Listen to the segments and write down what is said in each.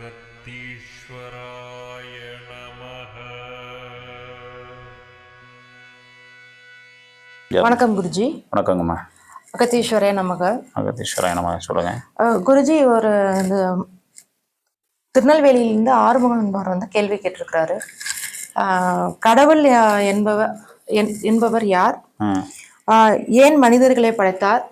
அகத்தீஸ்வராய நமः வணக்கம் குருஜி. வணக்கங்கம்மா. அகத்தீஸ்வரே நமக. அகத்தீஸ்வராய நம்ம சொல்லுங்க. குருஜி ஒரு இந்த திருநெல்வேலியிலிருந்து ஆறுமுகன் என்பவர் வந்து கேள்வி கேட்டிருக்கிறாரு. கடவுள் என்பவர் என்- என்பவர் யார்? ஏன் மனிதர்களை படைத்தார்?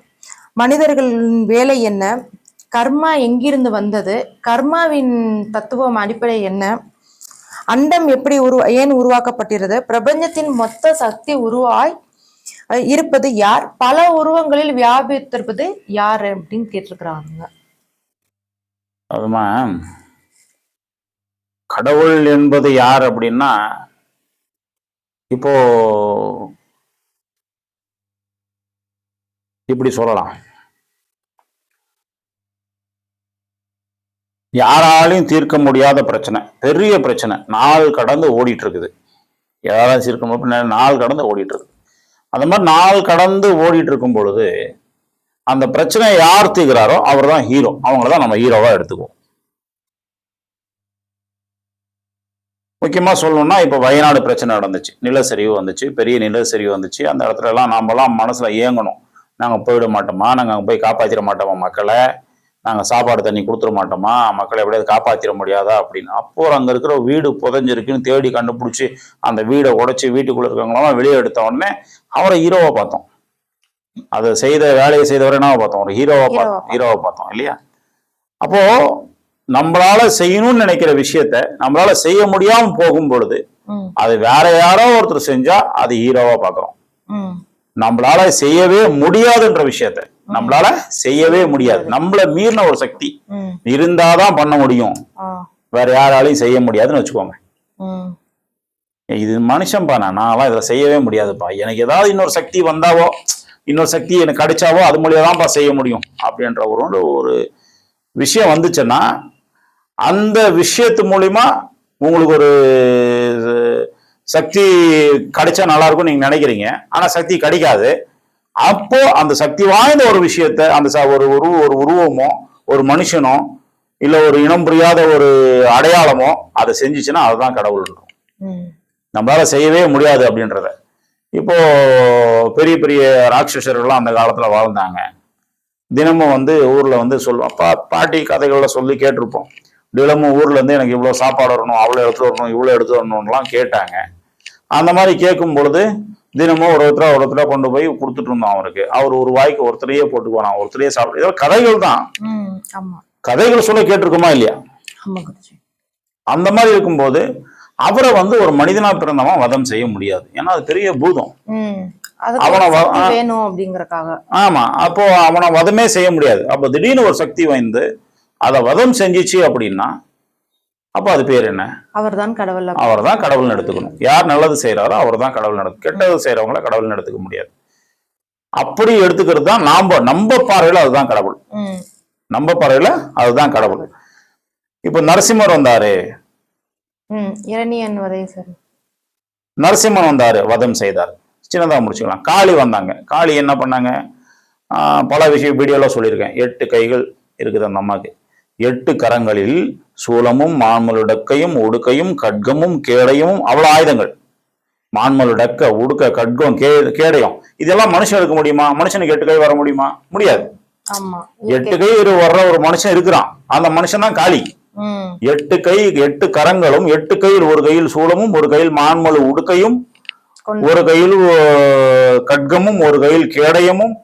மனிதர்களின் வேலை என்ன? கர்மா எங்கிருந்து வந்தது? கர்மாவின் தத்துவம் அடிப்படை என்ன? அண்டம் எப்படி உரு ஏன் உருவாக்கப்பட்டிருது பிரபஞ்சத்தின் மொத்த சக்தி உருவாய் இருப்பது யார்? பல உருவங்களில் வியாபித்திருப்பது யார் அப்படின்னு கேட்டிருக்கிறாங்க. அதுமா கடவுள் என்பது யார் அப்படின்னா இப்போ இப்படி சொல்லலாம். யாராலையும் தீர்க்க முடியாத பிரச்சனை. பெரிய பிரச்சனை. நாள் கடந்து ஓடிட்டு இருக்குது யாராலும் தீர்க்க முடியும் நாள் கடந்து ஓடிட்டு இருக்குது அந்த மாதிரி நாள் கடந்து ஓடிட்டு இருக்கும் பொழுது அந்த பிரச்சனையை யார் தீர்க்கிறாரோ அவர் தான் ஹீரோ அவங்கள தான் நம்ம ஹீரோவாக எடுத்துக்குவோம். முக்கியமாக சொல்லணும்னா இப்போ வயநாடு பிரச்சனை நடந்துச்சு. நிலச்சரிவு வந்துச்சு. பெரிய நிலச்சரிவு வந்துச்சு. அந்த இடத்துல எல்லாம் நாமெல்லாம் மனசில் இயங்கணும் நாங்கள் போயிட மாட்டோமா? நாங்கள் அங்கே போய் காப்பாற்றிட மாட்டோமா மக்களை? நாங்க சாப்பாடு தண்ணி கொடுத்துட மாட்டோமா? மக்களை எப்படியாவது காப்பாத்திட முடியாதா? அப்படின்னு. அப்போ அங்க இருக்கிற வீடு புதைஞ்சிருக்குன்னு தேடி கண்டுபிடிச்சி அந்த வீடை உடைச்சு வீட்டுக்குள்ள இருக்கவங்களாம் வெளியே எடுத்த உடனே அவரை ஹீரோவா பார்த்தோம். அதை செய்த வேலையை செய்தவரை என்ன பார்த்தோம்? ஒரு ஹீரோவா பார்த்தோம். ஹீரோவா பார்த்தோம் இல்லையா? அப்போ நம்மளால செய்யணும்னு நினைக்கிற விஷயத்த நம்மளால செய்ய முடியாம போகும் பொழுது அது வேற யாரோ ஒருத்தர் செஞ்சா அது ஹீரோவா பாக்குறோம் நம்மளால செய்யவே முடியாதுன்ற விஷயத்த நம்மளால செய்யவே முடியாது. நம்மள மீறின ஒரு சக்தி. இருந்தாதான் பண்ண முடியும். வேற யாராலையும் செய்ய முடியாதுன்னு வச்சுக்கோங்க. இது மனுஷன்பா நான்? நான்லாம் இதுல செய்யவே முடியாதுப்பா. எனக்கு ஏதாவது இன்னொரு சக்தி வந்தாவோ இன்னொரு சக்தி எனக்கு கிடைச்சாவோ அது மூலியதான்ப்பா செய்ய முடியும் அப்படின்ற ஒரு ஒரு விஷயம் வந்துச்சுன்னா அந்த விஷயத்து மூலியமா உங்களுக்கு ஒரு சக்தி கிடைச்சா நல்லா இருக்கும் நீங்க நினைக்கிறீங்க. ஆனா சக்தி கிடைக்காது. அப்போ அந்த சக்தி வாய்ந்த ஒரு விஷயத்த அந்த ச- ஒரு உருவ ஒரு உருவமோ ஒரு மனுஷனோ இல்ல ஒரு இனம் புரியாத ஒரு அடையாளமோ அதை செஞ்சுச்சுன்னா அதுதான் கடவுள் நம்மளால செய்யவே முடியாது அப்படின்றத. இப்போ பெரிய பெரிய ராட்சசர்கள்லாம் அந்த காலத்துல வாழ்ந்தாங்க. தினமும் வந்து ஊர்ல வந்து சொல்லுவோம் பா பாட்டி கதைகள்ல சொல்லி கேட்டிருப்போம். தினமும் ஊர்ல இருந்து எனக்கு இவ்வளவு சாப்பாடு வரணும் அவ்வளவு எடுத்து வரணும் இவ்வளவு எடுத்து வரணும்லாம் கேட்டாங்க. அந்த மாதிரி கேட்கும் பொழுது தினமும் ஒரு ஒருத்தரா ஒரு ஒருத்தரா கொண்டு போய் கொடுத்துட்டு இருந்தோம் அவருக்கு. அவர் ஒரு வாய்க்கு ஒருத்தரையே போட்டு போனான் ஒருத்தரையே சாப்பிட்டு இதெல்லாம் கதைகள் தான். கதைகள் சொல்ல கேட்டிருக்குமா இல்லையா? அந்த மாதிரி இருக்கும்போது அவரை வந்து ஒரு மனிதனா பிறந்தவன் வதம் செய்ய முடியாது. ஏன்னா அது பெரிய பூதம். அவனை. வேணும் அப்படிங்கறக்காக. ஆமா அப்போ அவனை வதமே செய்ய முடியாது. அப்போ திடீர்னு ஒரு சக்தி வாய்ந்து அதை வதம் செஞ்சிச்சு அப்படின்னா அப்போ அது பேர் என்ன? அவர்தான் கடவுள் அப்ப- அவர் தான் கடவுள்னு எடுத்துக்கணும். யார் நல்லது செய்யறாரோ அவர் தான் கடவுள் எடுத்து கெட்டது செய்யறவங்கள கடவுள்னு எடுத்துக்க முடியாது. அப்படி எடுத்துக்கிறது தான் நாம நம்ம பார்வையில அதுதான் கடவுள். ம், நம்ம பார்வையில அதுதான் கடவுள். இப்போ நரசிம்மர் வந்தாரு. நரசிம்மன் வந்தாரு வதம் செய்தார். சின்னதா முடிச்சுக்கலாம். காளி வந்தாங்க. காளி என்ன பண்ணாங்க? பல விஷயம் வீடியோல சொல்லியிருக்கேன். எட்டு கைகள் இருக்குது அந்த அம்மாக்கு. எட்டு கரங்களில் சூலமும் மான்மலுடக்கையும் உடுக்கையும் கட்கமும் கேடையும் அவ்வளவு ஆயுதங்கள். மான்மலுடக்க உடுக்க கட்கம் கே கேடயம். இதெல்லாம் மனுஷன் எடுக்க முடியுமா? மனுஷனுக்கு எட்டு கை வர முடியுமா? முடியாது. எட்டு கை வர்ற ஒரு மனுஷன் இருக்கிறான். அந்த மனுஷன் தான் காளி. எட்டு கை எட்டு கரங்களும் எட்டு கையில் ஒரு கையில் சூலமும் ஒரு கையில் மான்மலு உடுக்கையும் ஒரு கையில் கட்கமும் ஒரு கையில் கேடயமும்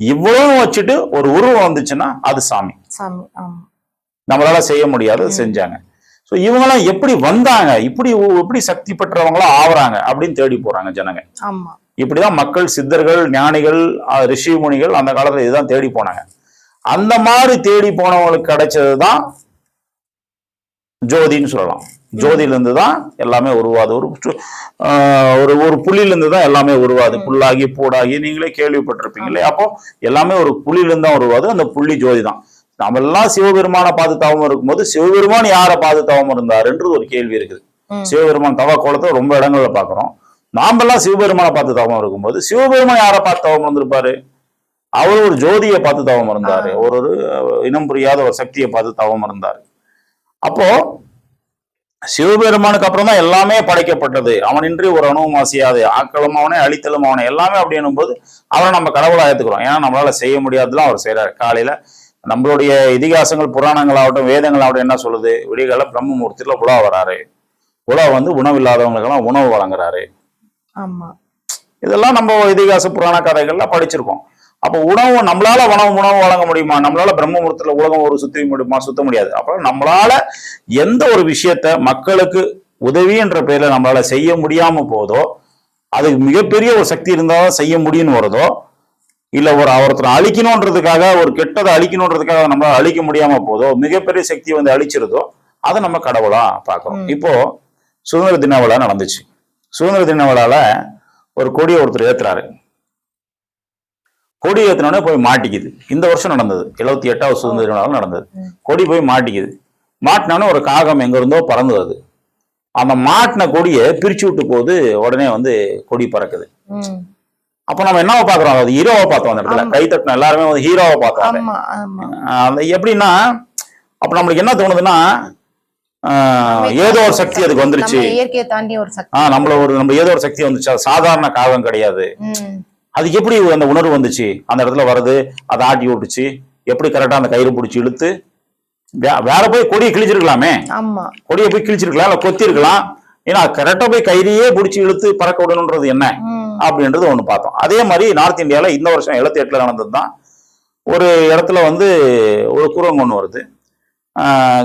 இவ்வளவு வச்சுட்டு ஒரு உருவம் வந்துச்சுன்னா அது சாமி. சாமி. நம்மளால செய்ய முடியாது செஞ்சாங்க. ஸோ இவங்கெல்லாம் எப்படி வந்தாங்க? இப்படி எப்படி சக்தி பெற்றவங்களா ஆவறாங்க? அப்படின்னு தேடி போறாங்க ஜனங்க. இப்படிதான் மக்கள் சித்தர்கள் ஞானிகள் ரிஷி முனிகள் அந்த காலத்துல இதுதான் தேடி போனாங்க. அந்த மாதிரி தேடி போனவங்களுக்கு கிடைச்சதுதான் ஜோதின்னு சொல்லலாம். ஜோதியில இருந்து தான் எல்லாமே உருவாது ஒரு ஒரு ஒரு புள்ளில இருந்து தான் எல்லாமே உருவாது புல்லாகி பூடாகி நீங்களே கேள்விப்பட்டிருப்பீங்களே அப்போ எல்லாமே ஒரு புள்ளில இருந்து தான் உருவாது அந்த புள்ளி ஜோதி தான் நம்ம எல்லாம் சிவபெருமானை பார்த்து தவம் இருக்கும்போது சிவபெருமான் யாரை பார்த்து தவம் இருந்தாருன்றது ஒரு கேள்வி இருக்குது. சிவபெருமான் தவ கோலத்தை ரொம்ப இடங்கள்ல பாக்குறோம் நாமெல்லாம் சிவபெருமானை பார்த்து தவம் இருக்கும்போது சிவபெருமான் யாரை பார்த்து தவம் இருந்திருப்பாரு? அவர் ஒரு ஜோதியை பார்த்து தவம் இருந்தாரு. ஒரு ஒரு இனம் புரியாத ஒரு சக்தியை பார்த்து தவம் இருந்தாரு. அப்போ சிவபெருமானுக்கு அப்புறம் தான் எல்லாமே படைக்கப்பட்டது. அவனின்றி ஒரு அணுவும் அசையாது. ஆக்களும் அவனே அழித்தலும் அவனே. எல்லாமே அப்படி போது அவரை நம்ம கடவுளா ஏத்துக்கிறோம். ஏன்னா நம்மளால செய்ய முடியாததுலாம் அவர் செய்யறாரு காலையில நம்மளுடைய இதிகாசங்கள் புராணங்கள் ஆகட்டும் வேதங்கள் ஆகட்டும் என்ன சொல்லுது? விடிகால பிரம்மமூர்த்தியில உலா வராரு. உலா வந்து உணவு இல்லாதவங்களுக்கெல்லாம் உணவு வழங்குறாரு. ஆமா. இதெல்லாம் நம்ம இதிகாச புராண கதைகள்ல படிச்சிருக்கோம். அப்போ உணவு நம்மளால உணவு உணவு வழங்க முடியுமா? நம்மளால பிரம்மபுரத்துல உலகம் ஒரு சுத்த முடியுமா? சுத்த முடியாது. அப்ப நம்மளால எந்த ஒரு விஷயத்த மக்களுக்கு உதவின்ற பேர்ல நம்மளால செய்ய முடியாம போதோ அதுக்கு மிகப்பெரிய ஒரு சக்தி இருந்தாலும் செய்ய முடியும்னு வருதோ இல்ல ஒரு ஒருத்தர் அழிக்கணுன்றதுக்காக ஒரு கெட்டதை அழிக்கணுன்றதுக்காக நம்மளால அழிக்க முடியாம போதோ மிகப்பெரிய சக்தி வந்து அழிச்சிருதோ அதை நம்ம கடவுளா பார்க்கிறோம். இப்போ சுதந்திர தின விழா நடந்துச்சு. சுதந்திர தின விழால ஒரு கொடியை ஒருத்தர் ஏத்துறாரு. கொடி ஏத்தினோடனே போய் மாட்டிக்குது. இந்த வருஷம் நடந்தது. எழுபத்தி எட்டாவது சுதந்திர தின விழா நடந்தது. கொடி போய் மாட்டிக்குது. மாட்டினோடனே ஒரு காகம் எங்க இருந்தோ பறந்து வருது அந்த மாட்டின கொடியை பிரிச்சு விட்டு போது உடனே வந்து கொடி பறக்குது. அப்ப நம்ம என்னவா பாக்குறோம் அது ஹீரோவை பார்த்தோம் அந்த இடத்துல. கை தட்டின எல்லாருமே வந்து ஹீரோவை பார்த்தோம் அந்த எப்படின்னா அப்ப நம்மளுக்கு என்ன தோணுதுன்னா ஏதோ ஒரு சக்தி அதுக்கு வந்துருச்சு. நம்ம இயற்கையை தாண்டி ஒரு சக்தி. ஆஹ் நம்மள ஒரு நம்ம ஏதோ ஒரு சக்தி வந்துச்சு. அது சாதாரண காகம் கிடையாது. அதுக்கு எப்படி அந்த உணர்வு வந்துச்சு? அந்த இடத்துல வருது அதை ஆட்டி விட்டுச்சு எப்படி கரெக்டா அந்த கயிறு பிடிச்சி இழுத்து வேற போய் கொடியை கிழிச்சிருக்கலாமே. கொடியை போய் கிழிச்சிருக்கலாம் இல்ல கொத்தி இருக்கலாம் ஏன்னா கரெக்டா போய் கயிறையே பிடிச்சி இழுத்து பறக்க விடணுன்றது என்ன. அப்படின்றது ஒண்ணு பார்த்தோம். அதே மாதிரி நார்த் இந்தியால இந்த வருஷம் எழுபத்தி எட்டுல நடந்தது தான் ஒரு இடத்துல வந்து ஒரு குரங்கு ஒன்று வருது.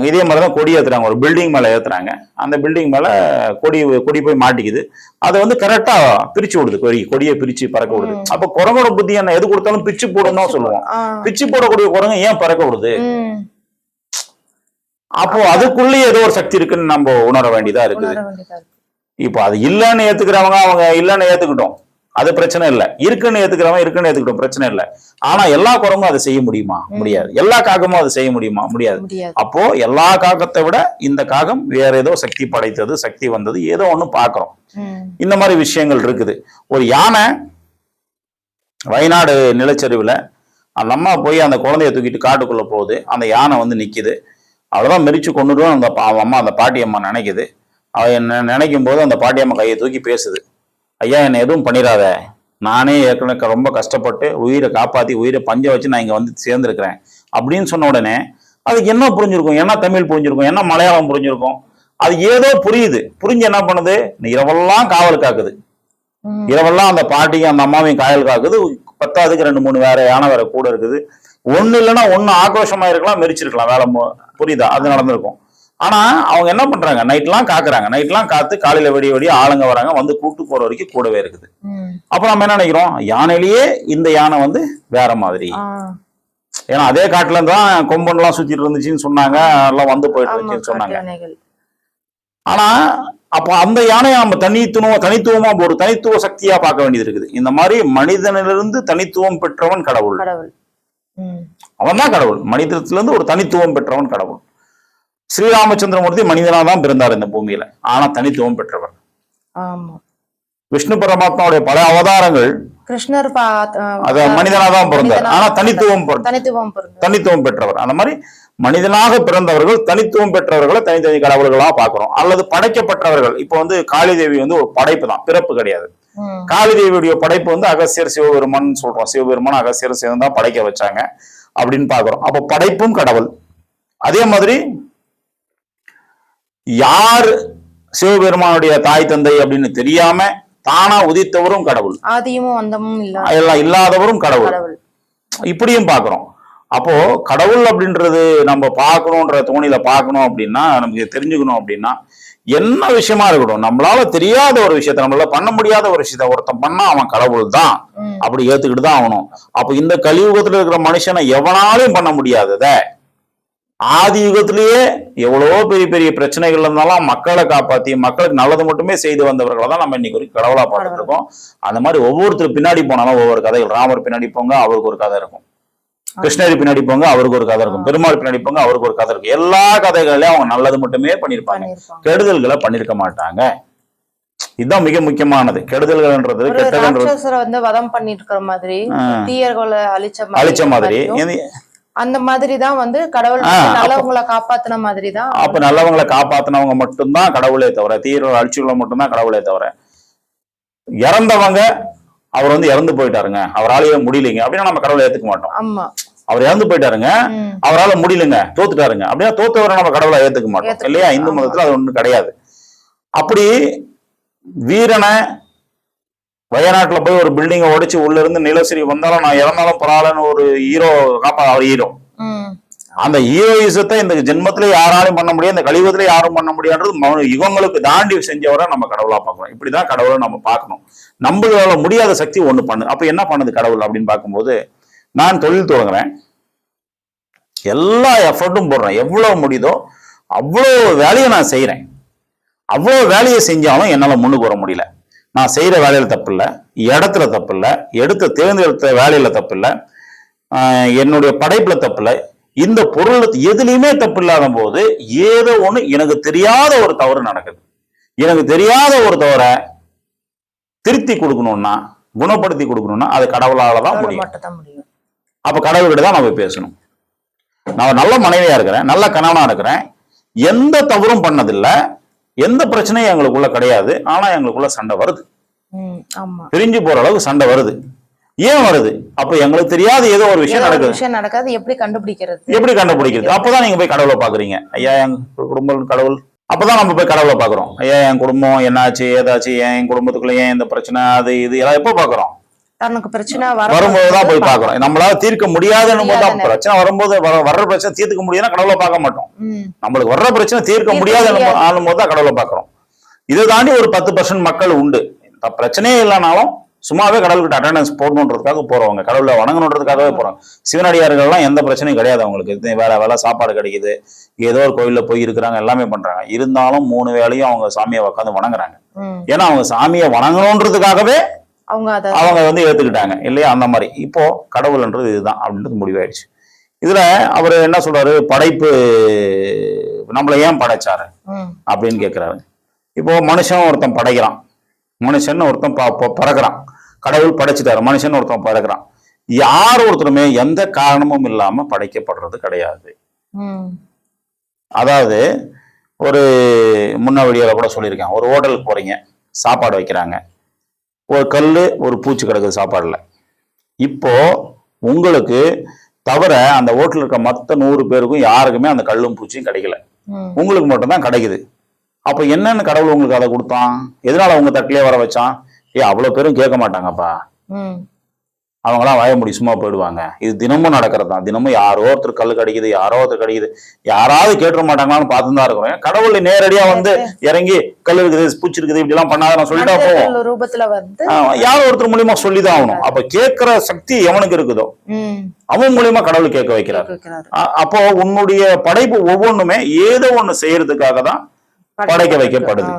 இதே மாதிரி தான் கொடி ஏத்துறாங்க. ஒரு பில்டிங் மேல ஏத்துறாங்க. அந்த பில்டிங் மேல கொடி கொடி போய் மாட்டிக்குது. அதை வந்து கரெக்டா பிரிச்சு விடுது கொடி. கொடியை பிரிச்சு பறக்க விடுது. அப்ப குரங்கோட புத்தி என்ன? எது கொடுத்தாலும் பிச்சு போடணும் சொல்லுவோம். பிச்சு போடக்கூடிய குரங்கு ஏன் பறக்க விடுது. அப்போ அதுக்குள்ளேயே ஏதோ ஒரு சக்தி இருக்குன்னு நம்ம உணர வேண்டியதா இருக்குது. இப்போ அது இல்லைன்னு ஏத்துக்கிறவங்க அவங்க இல்லைன்னு ஏத்துக்கிட்டோம். அது பிரச்சனை இல்லை. இருக்குன்னு ஏத்துக்கிறவங்க இருக்குன்னு ஏத்துக்கிட்டோம் பிரச்சனை இல்லை. ஆனா எல்லா குரங்கும் அதை செய்ய முடியுமா? முடியாது. எல்லா காகமும் அதை செய்ய முடியுமா? முடியாது. அப்போ எல்லா காகத்தை விட இந்த காகம் வேற ஏதோ சக்தி படைத்தது சக்தி வந்தது ஏதோ ஒண்ணு பாக்குறோம். இந்த மாதிரி விஷயங்கள் இருக்குது. ஒரு யானை வயநாடு நிலச்சரிவுல அந்த அம்மா போய் அந்த குழந்தைய தூக்கிட்டு காட்டுக்குள்ள போகுது. அந்த யானை வந்து நிக்குது. அவ்வளவுதான் மெரிச்சு கொண்டுடும் அந்த அம்மா அந்த பாட்டி அம்மா நினைக்குது. அவ என்ன நினைக்கும் போது அந்த பாட்டி அம்மா கையை தூக்கி பேசுது. ஐயா என்னை எதுவும் பண்ணிடாத. நானே ஏற்கனவே ரொம்ப கஷ்டப்பட்டு உயிரை காப்பாத்தி உயிரை பஞ்ச வச்சு நான் இங்க வந்து சேர்ந்திருக்கிறேன். அப்படின்னு சொன்ன உடனே அதுக்கு என்ன புரிஞ்சிருக்கும்? என்ன தமிழ் புரிஞ்சிருக்கும்? என்ன மலையாளம் புரிஞ்சிருக்கும்? அது ஏதோ புரியுது. புரிஞ்சு என்ன பண்ணுது? இரவெல்லாம் காவல் காக்குது. இரவெல்லாம் அந்த பாட்டியும் அந்த அம்மாவையும் காயல் காக்குது. பத்தாவதுக்கு ரெண்டு மூணு வேற யானை வேற கூட இருக்குது. ஒண்ணு இல்லைன்னா ஒண்ணு ஆக்ரோஷமா இருக்கலாம் மெரிச்சிருக்கலாம் வேலை புரியுதா? அது நடந்திருக்கும். ஆனா அவங்க என்ன பண்றாங்க? நைட்லாம் காக்குறாங்க. நைட்லாம் காத்து காலையில வெடிய வெடிய ஆளுங்க வராங்க வந்து கூட்டு போற வரைக்கும் கூடவே இருக்குது. அப்ப நம்ம என்ன நினைக்கிறோம்? யானையிலேயே இந்த யானை வந்து வேற மாதிரி. ஏன்னா அதே காட்டுல தான் கொம்பன்லாம் சுத்திட்டு இருந்துச்சுன்னு சொன்னாங்க எல்லாம் வந்து போயிட்டு இருந்துச்சுன்னு சொன்னாங்க. ஆனா அப்ப அந்த யானையை நம்ம தனித்துவம் தனித்துவமா ஒரு தனித்துவ சக்தியா பார்க்க வேண்டியது இருக்குது. இந்த மாதிரி மனிதனிலிருந்து தனித்துவம் பெற்றவன் கடவுள். அவன் தான் கடவுள். மனிதத்திலிருந்து ஒரு தனித்துவம் பெற்றவன் கடவுள். ஸ்ரீராமச்சந்திரமூர்த்தி மனிதனா தான் பிறந்தார் இந்த பூமியில. ஆனா தனித்துவம் பெற்றவர். விஷ்ணு பரமாத்மாவுடைய பல அவதாரங்கள் கிருஷ்ணர் அது மனிதனா தான் பிறந்தார் ஆனா தனித்துவம். தனித்துவம் தனித்துவம் பெற்றவர். அந்த மாதிரி மனிதனாக பிறந்தவர்கள் தனித்துவம் பெற்றவர்களை தனித்தனி கடவுள்களா பார்க்கிறோம். அல்லது படைக்கப்பட்டவர்கள். இப்போ வந்து காளிதேவி வந்து ஒரு படைப்பு தான். பிறப்பு கிடையாது. காளிதேவியுடைய படைப்பு வந்து அகசியர் சிவபெருமான் சொல்றோம். சிவபெருமான் அகசியர் சேர்ந்து தான் படைக்க வச்சாங்க. அப்படின்னு பாக்குறோம் அப்ப படைப்பும் கடவுள். அதே மாதிரி யார் சிவபெருமானுடைய தாய் தந்தை அப்படின்னு தெரியாம தானா உதித்தவரும் கடவுள். அந்தமும் எல்லாம் இல்லாதவரும் கடவுள். இப்படியும் பார்க்கிறோம். அப்போ கடவுள் அப்படின்றது நம்ம பார்க்கணுன்ற தோணியில பார்க்கணும் அப்படின்னா நமக்கு தெரிஞ்சுக்கணும் அப்படின்னா என்ன விஷயமா இருக்கட்டும் நம்மளால தெரியாத ஒரு விஷயத்த நம்மளால பண்ண முடியாத ஒரு விஷயத்த ஒருத்தன் பண்ணா அவன் கடவுள் தான். அப்படி ஏத்துக்கிட்டு தான் ஆகணும். அப்ப இந்த கலியுகத்துல இருக்கிற மனுஷனை எவனாலையும் பண்ண முடியாதத ஆதி யுகத்திலேயே எவ்வளவோ பெரிய பெரிய பிரச்சனைகள் இருந்தாலும் மக்களை காப்பாத்தி மக்களுக்கு நல்லது மட்டுமே செய்து வந்தவர்களை தான் நம்ம இன்னைக்கு வரைக்கும் கடவுளா பார்த்துட்டு இருக்கோம். அந்த மாதிரி ஒவ்வொருத்தர் பின்னாடி போனாலும் ஒவ்வொரு கதைகள் ராமர் பின்னாடி போங்க அவருக்கு ஒரு கதை இருக்கும். கிருஷ்ணர் பின்னாடி போங்க அவருக்கு ஒரு கதை இருக்கும். பெருமாள் பின்னாடி போங்க அவருக்கு ஒரு கதை இருக்கும். எல்லா கதைகள்லயும் அவங்க நல்லது மட்டுமே பண்ணியிருப்பாங்க. பண்ணியிருப்பாங்க. கெடுதல்களை பண்ணிருக்க மாட்டாங்க. இதுதான் மிக முக்கியமானது. கெடுதல்கள்ன்றது கெட்டதுன்றது வந்து வதம் பண்ணிட்டு இருக்கிற மாதிரி. தீயர்களை அழிச்ச மாதிரி அந்த மாதிரி தான் வந்து கடவுள் நல்லவங்களை காப்பாத்துன மாதிரி தான் அப்ப நல்லவங்களை காப்பாத்தினவங்க மட்டும்தான் கடவுளே தவிர தீர அழிச்சுள்ள மட்டும்தான் கடவுளே தவிர. இறந்தவங்க அவர் வந்து இறந்து போயிட்டாருங்க. அவராலேயே முடியலைங்க. அப்படின்னா நம்ம கடவுளை ஏத்துக்க மாட்டோம். ஆமா. அவர் இறந்து போயிட்டாருங்க. அவரால முடியலங்க. தோத்துட்டாருங்க. அப்படின்னா தோத்தவரை நம்ம கடவுளை ஏத்துக்க மாட்டோம். இல்லையா? இந்து. மதத்துல அது ஒண்ணும் கிடையாது. அப்படி வீரனை வயநாட்டுல போய் ஒரு பில்டிங்கை உடைச்சு உள்ள இருந்து நிலசரி வந்தாலும் நான் இறந்தாலும் பரவாயில்லன்னு ஒரு ஹீரோ காப்பா அவர் ஹீரோ அந்த ஹீரோயிசத்தை இந்த ஜென்மத்துல யாராலையும் பண்ண முடியாது இந்த கலியுகத்துல யாரும் பண்ண முடியாதுன்றது யுகங்களுக்கு தாண்டி செஞ்சவரை நம்ம கடவுளா பார்க்கணும். இப்படிதான் கடவுளை நம்ம பார்க்கணும். நம்மளால முடியாத சக்தி ஒண்ணு பண்ணு. அப்ப என்ன பண்ணுது கடவுள் அப்படின்னு பார்க்கும்போது நான் தொழில் தொடங்குறேன். எல்லா எஃபர்ட்டும் போடுறேன். எவ்வளவு முடியுதோ அவ்வளோ வேலையை நான் செய்றேன். அவ்வளோ வேலையை செஞ்சாலும் என்னால முன்னுக்கு வர முடியல. நான் செய்யற வேலையில தப்பு இல்லை இடத்துல தப்பு இல்லை எடுத்த தேர்ந்தெடுத்த வேலையில தப்பு இல்லை என்னுடைய படைப்புல தப்பு இல்லை இந்த பொருள் எதுலையுமே தப்பு இல்லாத போது ஏதோ ஒண்ணு எனக்கு தெரியாத ஒரு தவறு நடக்குது. எனக்கு தெரியாத ஒரு தவறை திருத்தி கொடுக்கணும்னா குணப்படுத்தி கொடுக்கணும்னா அது கடவுளால தான் முடியும். அப்ப கடவுள்கிட்ட தான் போய் பேசணும். நான் நல்ல மனைவியா இருக்கிறேன் நல்ல கணவனா இருக்கிறேன். எந்த தவறும் பண்ணதில்லை. எந்த பிரச்சனையும் எங்களுக்குள்ள கிடையாது. ஆனா எங்களுக்குள்ள சண்டை வருது. பிரிஞ்சு போற அளவுக்கு சண்டை வருது. ஏன் வருது? அப்ப எங்களுக்கு தெரியாத ஏதோ ஒரு விஷயம் நடக்குது. விஷயம் நடக்காது. எப்படி கண்டுபிடிக்கிறது? எப்படி கண்டுபிடிக்கிறது? அப்பதான் நீங்க போய் கடவுளை பாக்குறீங்க. ஐயா என் குடும்பம் கடவுள். அப்பதான் நம்ம போய் கடவுளை பாக்குறோம். ஐயா என் குடும்பம் என்னாச்சு? ஏதாச்சு? ஏன் என் குடும்பத்துக்குள்ள ஏன் இந்த பிரச்சனை? அது இது எல்லாம் எப்போ பாக்குறோம்? தனக்கு பிரச்சனை வரும்போதுதான் போய் பாக்குறோம் நம்மளால தீர்க்க முடியாதுன்னு போது தான் பிரச்சனை வரும்போது வர- வர்ற பிரச்சனை தீர்த்துக்க முடியுதுன்னா கடவுளை பார்க்க மாட்டோம். நம்மளுக்கு வர்ற பிரச்சனை தீர்க்க தீர்க்க முடியாத முடியாது. ஆளும் போது தான் கடவுளை பார்க்குறோம். இதை தாண்டி ஒரு பத்து பர்சன்ட் மக்கள் உண்டு. பிரச்சனையே இல்லைனாலும் சும்மாவே கடவுள்கிட்ட அட்டண்டன்ஸ் போடணுன்றதுக்காக போறவங்க கடவுளை வணங்கணுன்றதுக்காகவே போறாங்க சிவனடியார்கள்லாம் எந்த பிரச்சனையும் கிடையாது அவங்களுக்கு. இது வேலை சாப்பாடு கிடைக்குது. ஏதோ ஒரு கோயில்ல போய் இருக்கிறாங்க எல்லாமே பண்றாங்க. இருந்தாலும் மூணு வேளையும் அவங்க சாமியை உட்காந்து வணங்குறாங்க. ஏன்னா அவங்க சாமியை வணங்கணுன்றதுக்காகவே அவங்க அத அவங்க வந்து ஏத்துக்கிட்டாங்க. இல்லையா? அந்த மாதிரி. இப்போ கடவுள்ன்றது இதுதான் அப்படின்றது முடிவாயிடுச்சு. இதுல அவர் என்ன சொல்றாரு? படைப்பு நம்மளை ஏன் படைச்சாரு? அப்படின்னு கேட்கிறாரு இப்போ மனுஷன் ஒருத்தன் படைக்கிறான். மனுஷன் ஒருத்தன் ப- ப- பிறகுறான் கடவுள் படைச்சிட்டாரு. மனுஷன் ஒருத்தன் பிறகுறான் யார் ஒருத்தருமே எந்த காரணமும் இல்லாம படைக்கப்படுறது கிடையாது. அதாவது ஒரு முன்ன வீடியோவில் கூட சொல்லியிருக்கேன். ஒரு ஹோட்டலுக்கு போறீங்க. சாப்பாடு வைக்கிறாங்க. ஒரு கல் ஒரு பூச்சி கிடக்குது சாப்பாடுல. இப்போ உங்களுக்கு தவிர அந்த ஹோட்டலில் இருக்க மற்ற நூறு பேருக்கும் யாருக்குமே அந்த கல்லும் பூச்சியும் கிடைக்கல. உங்களுக்கு மட்டும்தான் கிடைக்குது. அப்ப என்னன்னு கடவுள் உங்களுக்கு அதை கொடுத்தான்? எதனால உங்க தட்டிலே வர வச்சான்? ஏ அவ்வளவு பேரும் கேட்க மாட்டாங்கப்பா. அவங்களாம் வாய முடி சும்மா போயிடுவாங்க. இது தினமும் நடக்கிறது தான் தினமும் யாரோ ஒருத்தர் கல் கிடைக்குது யாரோ ஒருத்தர் கிடைக்குது. யாராவது கேட்டுற மாட்டாங்களான்னு பார்த்து தான் இருக்கிறோம் கடவுள் நேரடியா வந்து இறங்கி கல் இருக்குது பூச்சி இருக்குது இப்படி எல்லாம் பண்ணாத நான் சொல்லிட்டா போவோம். ரூபத்துல வந்து யாரோ ஒருத்தர் மூலியமா சொல்லிதான் ஆகணும். அப்ப கேட்கிற சக்தி எவனுக்கு இருக்குதோ? அவன் மூலியமா கடவுள் கேட்க வைக்கிறார். அப்போ உன்னுடைய படைப்பு ஒவ்வொன்றுமே ஏதோ ஒண்ணு செய்யறதுக்காக தான் படைக்க வைக்கப்படுது.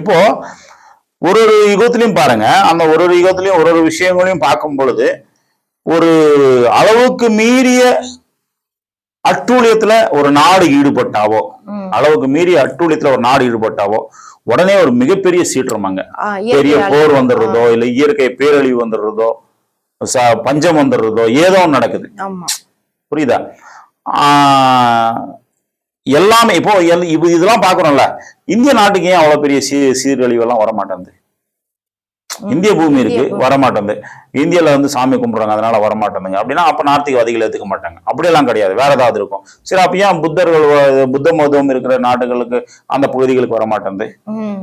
இப்போ ஒரு ஒரு யுகத்திலையும் பாருங்க. அந்த ஒரு ஒரு யுகத்திலையும் ஒரு ஒரு விஷயங்களையும் பார்க்கும் பொழுது ஒரு அளவுக்கு மீறிய அட்டூழியத்துல ஒரு நாடு ஈடுபட்டாவோ. அளவுக்கு மீறிய அட்டூழியத்துல ஒரு நாடு ஈடுபட்டாவோ உடனே ஒரு மிகப்பெரிய சீற்றம் அங்க. ஆ, பெரிய போர். வந்துடுறதோ இல்ல இயற்கை பேரழிவு வந்துடுறதோ பஞ்சம் வந்துடுறதோ ஏதோ நடக்குது. புரியுதா? ஆஹ் எல்லாமே இப்போ இப்ப இதெல்லாம் பாக்குறோம்ல இந்திய நாட்டுக்கு ஏன் அவ்வளவு பெரிய சீ சீரழிவு எல்லாம் வர மாட்டேங்குது ம். இந்திய பூமி இருக்கு இந்திய பூமி. வர மாட்டேங்குது இந்தியால வந்து சாமி கும்பிடுறாங்க அதனால வர மாட்டேங்குது அப்படின்னா அப்ப நாத்திகவாதிகள் ஏத்துக்க மாட்டாங்க? அப்படியெல்லாம் கிடையாது வேற ஏதாவது இருக்கும். சரி அப்ப ஏன் புத்தர்கள் புத்த மதம் இருக்கிற நாடுகளுக்கு அந்த பகுதிகளுக்கு வர மாட்டேங்குது ம்.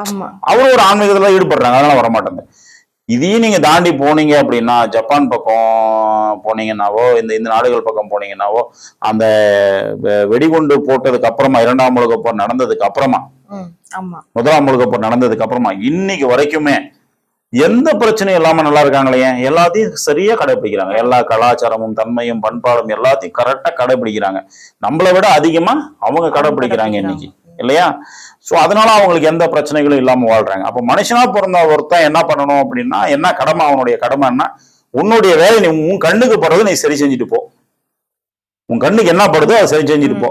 ஆமா. அவரும் ஒரு ஆன்மீகத்துல ஈடுபடுறாங்க அதனால வர மாட்டேங்குது இதையும் நீங்க தாண்டி போனீங்க அப்படின்னா ஜப்பான் பக்கம் போனீங்கன்னாவோ இந்த இந்த நாடுகள் பக்கம் போனீங்கன்னாவோ அந்த வெடிகுண்டு போட்டதுக்கு அப்புறமா இரண்டாம் உலக போர் நடந்ததுக்கு அப்புறமா முதலாம் உலக போர் நடந்ததுக்கு அப்புறமா இன்னைக்கு வரைக்குமே எந்த பிரச்சனையும் இல்லாம நல்லா இருக்காங்களே? எல்லாத்தையும் சரியா கடைபிடிக்கிறாங்க எல்லா கலாச்சாரமும் தன்மையும் பண்பாடும் எல்லாத்தையும் கரெக்டா கடைபிடிக்கிறாங்க நம்மளை விட அதிகமா அவங்க கடைபிடிக்கிறாங்க இன்னைக்கு. இல்லையா? சோ அதனால அவங்களுக்கு எந்த பிரச்சனைகளும் இல்லாம வாழ்றாங்க. அப்ப மனுஷனா பிறந்த ஒருத்தன் என்ன பண்ணணும் அப்படின்னா என்ன கடமை அவனுடைய கடமைன்னா உன்னுடைய வேலை நீ உன் கண்ணுக்கு படுறதை நீ சரி செஞ்சுட்டு போ. உன் கண்ணுக்கு என்ன படுதோ அதை சரி செஞ்சுட்டு போ.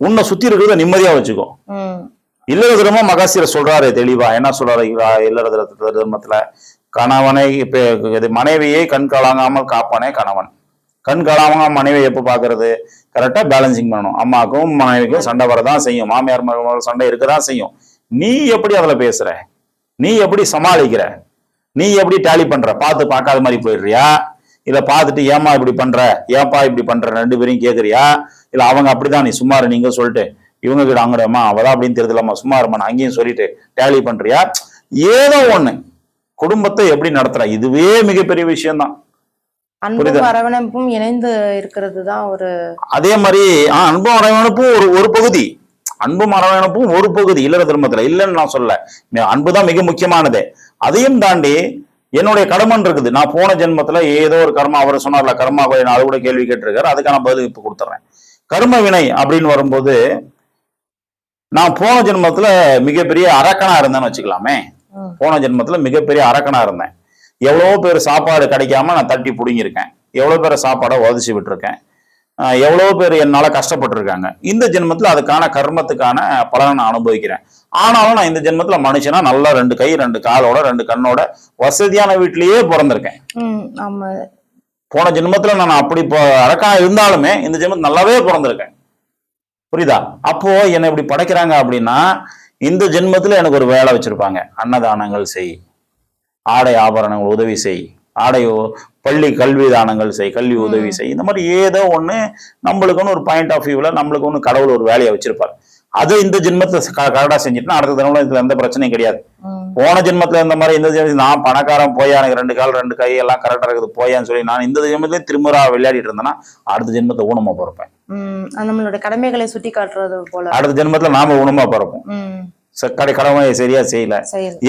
உன்னை சுத்தி இருக்கிறத நிம்மதியா வச்சுக்கோ. ம், இல்லற தினமா மகாசீர சொல்றாரு தெளிவா. என்ன சொல்றாரு? இல்லற தர்மத்துல கணவனை இப்ப மனைவியை கண் கலங்காமல் காப்பானே கணவன். கண் காணாம மனைவி எப்போ பார்க்கறது கரெக்டாக பேலன்சிங் பண்ணணும். அம்மாக்கும் மனைவிக்கும் சண்டை வரதான் செய்யும். மாமியார் மகன் சண்டை இருக்கதான் செய்யும். நீ எப்படி அதில் பேசுற? நீ எப்படி சமாளிக்கிற? நீ எப்படி டேலி பண்ற? பார்த்து பார்க்காத மாதிரி போயிடுறியா? இதை பார்த்துட்டு ஏமா இப்படி பண்ற? ஏப்பா இப்படி பண்ற? ரெண்டு பேரையும் கேட்குறியா இல்லை அவங்க அப்படிதான் நீ சும்மா நீங்க சொல்லிட்டு. இவங்க கிட்ட அங்கடமா அவதான் அப்படின்னு தெரியலம்மா சும்மா இருமா அங்கேயும் சொல்லிட்டு டேலி பண்றியா? ஏதோ ஒன்று குடும்பத்தை எப்படி நடத்துற? இதுவே மிகப்பெரிய விஷயம்தான். அன்பும்? அரவணைப்பும் இணைந்து இருக்கிறது தான் ஒரு அதே மாதிரி அன்பும் அரவணைப்பும் ஒரு ஒரு பகுதி. அன்பும் அரவணைப்பும் ஒரு பகுதி இல்லற திருமணத்துல இல்லைன்னு நான் சொல்ல அன்பு தான் மிக முக்கியமானது. அதையும் தாண்டி என்னுடைய கடமன் இருக்குது. நான் போன ஜென்மத்துல ஏதோ ஒரு கர்மா அவர் சொன்னார்ல கர்மா கோயில் அது கூட கேள்வி கேட்டிருக்காரு. அதுக்கான பதில் இப்ப கொடுத்துட்றேன் கர்ம வினை அப்படின்னு வரும்போது நான் போன ஜென்மத்துல மிகப்பெரிய அரக்கனா இருந்தேன்னு வச்சுக்கலாமே. போன ஜென்மத்துல மிகப்பெரிய அரக்கனா இருந்தேன். எவ்வளவோ பேர் சாப்பாடு கிடைக்காம நான் தட்டி புடுங்கியிருக்கேன். எவ்வளவு பேரை சாப்பாடை உதச்சி விட்டுருக்கேன். ஆஹ் எவ்வளவோ பேர் என்னால கஷ்டப்பட்டிருக்காங்க. இந்த ஜென்மத்துல அதுக்கான கர்மத்துக்கான பலனை நான் அனுபவிக்கிறேன். ஆனாலும் நான் இந்த ஜென்மத்துல மனுஷனா நல்லா ரெண்டு கை ரெண்டு காலோட ரெண்டு கண்ணோட வசதியான வீட்டிலேயே பிறந்திருக்கேன். போன ஜென்மத்துல நான் அப்படி அரக்கா இருந்தாலுமே இந்த ஜென்மத்துல நல்லாவே பிறந்திருக்கேன். புரியுதா? அப்போ என்னை இப்படி படைக்கிறாங்க அப்படின்னா இந்த ஜென்மத்துல எனக்கு ஒரு வேலை வச்சிருப்பாங்க. அன்னதானங்கள் செய் ஆடை ஆபரணங்கள் உதவி செய். ஆடை ஒ- பள்ளி கல்வி தானங்கள் செய் கல்வி உதவி செய். இந்த மாதிரி ஏதோ ஒண்ணு நம்மளுக்குன்னு ஒரு பாயிண்ட் ஆஃப் வியூல நம்மளுக்கு ஒன்று கடவுள் ஒரு வேலையை வச்சிருப்பார். அது இந்த ஜென்மத்தை கரெக்டாக செஞ்சுட்டுனா அடுத்த ஜென்மத்துல இதுல எந்த பிரச்சனையும் கிடையாது. போன ஜென்மத்துல இந்த மாதிரி இந்த ஜென்மத்துல நான் பணக்காரன் போயா எனக்கு ரெண்டு கால் ரெண்டு கை எல்லாம் கரெக்டா இருக்குது போயான்னு சொல்லி நான் இந்த ஜென்மத்திலே திருமுறா விளையாடிட்டு இருந்தேன்னா அடுத்த ஜென்மத்தை ஊனமா பிறப்பேன். நம்மளோட கடமைகளை சுட்டி காட்டுறது போல. அடுத்த ஜென்மத்துல நாம ஊனமா பிறப்போம். கடை கடமை சரியா செய்யல.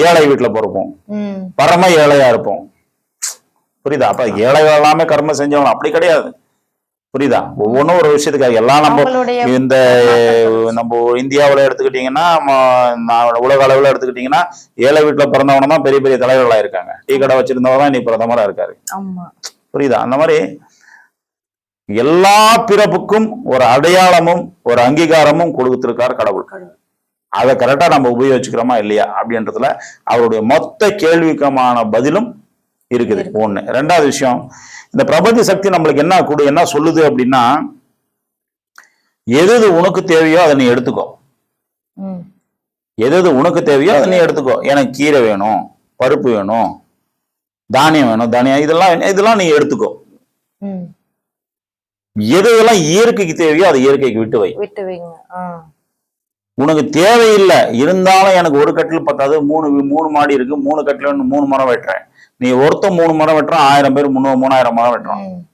ஏழை வீட்டுல பிறப்போம். பரம ஏழையா இருப்போம். புரியுதா? அப்ப ஏழைகள் எல்லாமே கர்மம் செஞ்சவங்க. அப்படி கிடையாது. புரியுதா? ஒவ்வொன்றும் ஒரு விஷயத்துக்காக. எல்லாம் நம்ம இந்த நம்ம இந்தியாவுல எடுத்துக்கிட்டீங்கன்னா உலக அளவுல எடுத்துக்கிட்டீங்கன்னா ஏழை வீட்டுல பிறந்தவங்க தான் பெரிய பெரிய தலைவர்களா இருக்காங்க. டீ கடை வச்சிருந்தவங்க தான் இன்னைக்கு பிரதமரா இருக்காரு. ஆமா. புரியுதா? அந்த மாதிரி எல்லா பிறப்புக்கும் ஒரு அடையாளமும் ஒரு அங்கீகாரமும் கொடுத்திருக்கார் கடவுள். கடவுள். அதை கரெக்டா நம்ம உபயோகிச்சுக்கிறோமா இல்லையா அப்படின்றதுல அவருடைய மொத்த கேள்விக்கமான பதிலும் இருக்குது ஒண்ணு. ரெண்டாவது விஷயம் இந்த பிரபஞ்ச சக்தி நம்மளுக்கு என்ன கொடு என்ன சொல்லுது அப்படின்னா எது எது உனக்கு தேவையோ அதை நீ எடுத்துக்கோ. எது எது உனக்கு தேவையோ அதை நீ எடுத்துக்கோ. எனக்கு கீரை வேணும் பருப்பு வேணும் தானியம் வேணும் தானியம் இதெல்லாம். இதெல்லாம் நீ எடுத்துக்கோ. எது எதெல்லாம் இயற்கைக்கு தேவையோ அதை இயற்கைக்கு விட்டு வை. விட்டு வைங்க. உனக்கு தேவையில்லை. இருந்தாலும் எனக்கு ஒரு கட்டில் பத்தாது. மூணு மூணு மாடி இருக்கு. மூணு கட்டில மூணு மரம் வெட்டுறேன். நீ ஒருத்தன் மூணு மரம் வெட்டுறான். ஆயிரம் பேர் முன்னூறு மூணாயிரம் மரம் வெட்டுறான்.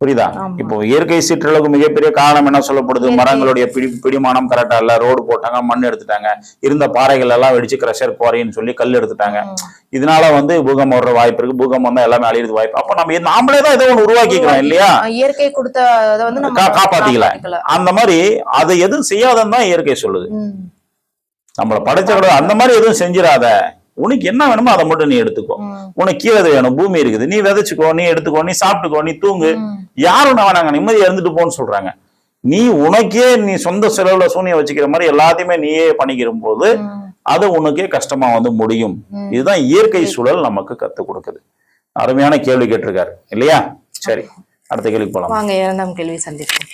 புரியுதா. இப்போ இயற்கை சீற்றலுக்கு மிகப்பெரிய காரணம் என்ன சொல்லப்படுது. மரங்களுடைய பிடி பிடிமானம் கரெக்டா இல்ல. ரோடு போட்டாங்க மண் எடுத்துட்டாங்க. இருந்த பாறைகள் எல்லாம் வெடிச்சு கிரஷர் குவாரின்னு சொல்லி கல் எடுத்துட்டாங்க. இதனால வந்து பூகம்பம் வர்ற வாய்ப்பு இருக்கு. பூகம்பம் தான் எல்லாமே அழியிறது வாய்ப்பு. அப்போ நம்ம நாமளே தான் ஏதோ ஒன்று உருவாக்கிக்கிறோம் இல்லையா? இயற்கை கொடுத்த அதை வந்து நம்ம கா- காப்பாத்திக்கல. காப்பாத்திக்கல. அந்த மாதிரி அதை எதுவும் செய்யாதன்னு தான் இயற்கை சொல்லுது. நம்மளை படைச்ச அந்த மாதிரி எதுவும் செஞ்சிடாத. உனக்கு என்ன வேணுமோ அதை மட்டும் நீ எடுத்துக்கோ. உனக்கு கீழே வேணும் பூமி இருக்குது. நீ விதைச்சுக்கோ நீ எடுத்துக்கோ நீ சாப்பிட்டுக்கோ நீ தூங்கு. யாரும் நான் நாங்க நிம்மதியா இருந்துட்டு போன்னு சொல்றாங்க. நீ உனக்கே நீ சொந்த செலவுல சூனியம் வச்சுக்கிற மாதிரி எல்லாத்தையுமே நீயே பண்ணிக்கிற போது அது உனக்கே கஷ்டமா வந்து முடியும். இதுதான் இயற்கை சூழல் நமக்கு கத்து கொடுக்குது. அருமையான கேள்வி கேட்டிருக்காரு. இல்லையா? சரி. அடுத்த கேள்விக்கு போலாம். வாங்க இரண்டாம் கேள்வி சந்திப்போம்.